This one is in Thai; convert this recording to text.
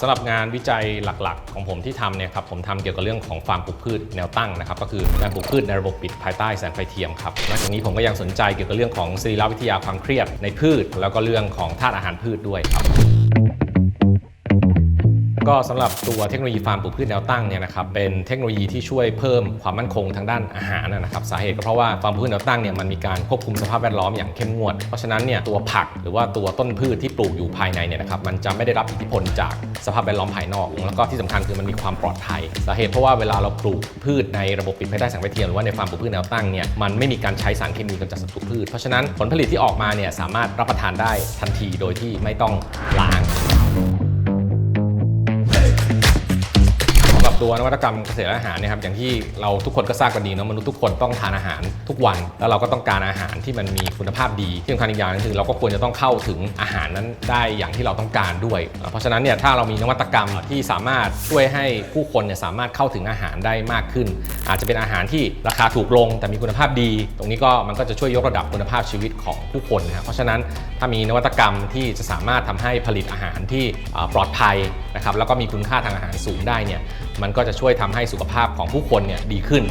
สำหรับงานวิจัยหลักๆ ของผมที่ทำเนี่ยครับผมทำเกี่ยวกับเรื่องของฟาร์มปลูกพืชแนวตั้งนะครับก็คือการปลูกพืชในระบบปิดภายใต้แสงไฟเทียมครับนอกจากนี้ผมก็ยังสนใจเกี่ยวกับเรื่องของสรีรวิทยาความเครียดในพืช แล้วก็เรื่องของธาตุอาหารพืชด้วยครับ ก็สำหรับตัวเทคโนโลยีฟาร์มปลูกพืชแนวตั้งเนี่ยนะครับเป็นเทคโนโลยีที่ช่วยเพิ่มความมั่นคงทางด้านอาหารนะครับสาเหตุก็เพราะว่าฟาร์มปลูกพืชแนวตั้งเนี่ยมันมีการควบคุมสภาพแวดล้อมอย่างเข้มงวด เพราะฉะนั้นเนี่ยตัวผักหรือว่าตัวต้นพืชที่ปลูกอยู่ภายในเนี่ยนะครับมันจะไม่ได้รับอิทธิพลจากสภาพแวดล้อมภายนอก แล้วก็ที่สำคัญคือมันมีความปลอดภัยสาเหตุเพราะว่าเวลาเราปลูกพืชในระบบปิดภายใต้แสงไฟเทียมหรือว่าในฟาร์มปลูกพืชแนวตั้งเนี่ยมันไม่มีการใช้สารเคมีกำจัดศัตรูพืช เพราะฉะนั้นผลผลิตที่ออกมาเนี่ยสามารถรับประทานได้ทันทีโดยที่ไม่ต้องล้าง ตัวนวัตกรรมเกษตรอาหารเนะครับอย่างที่เราทุกคนก็ทราบกันดีเนาะมนุษย์ทุกคนต้องทานอาหารทุกวัน แล้วเราก็ต้องการอาหารที่มันมีคุณภาพดีที่สำคัญอีกอย่างนึงคือเราก็ควรจะต้องเข้าถึงอาหารนั้นได้อย่างที่เราต้องการด้วย เพราะฉะนั้นเนี่ยถ้าเรามีนวัตกรรมที่สามารถช่วยให้ผู้คนเนี่ยสามารถเข้าถึงอาหารได้มากขึ้น อาจจะเป็นอาหารที่ราคาถูกลง แต่มีคุณภาพดี ตรงนี้ก็มันก็จะช่วยยกระดับคุณภาพชีวิตของผู้คนนะครับเพราะฉะนั้นถ้ามีนวัตกรรมที่จะสามารถทำให้ผลิตอาหารที่ปลอดภัยนะครับแล้วก็มีคุณค่าทางอาหารสูงได้เนี่ย มันก็จะช่วยทำให้สุขภาพของผู้คนเนี่ยดีขึ้น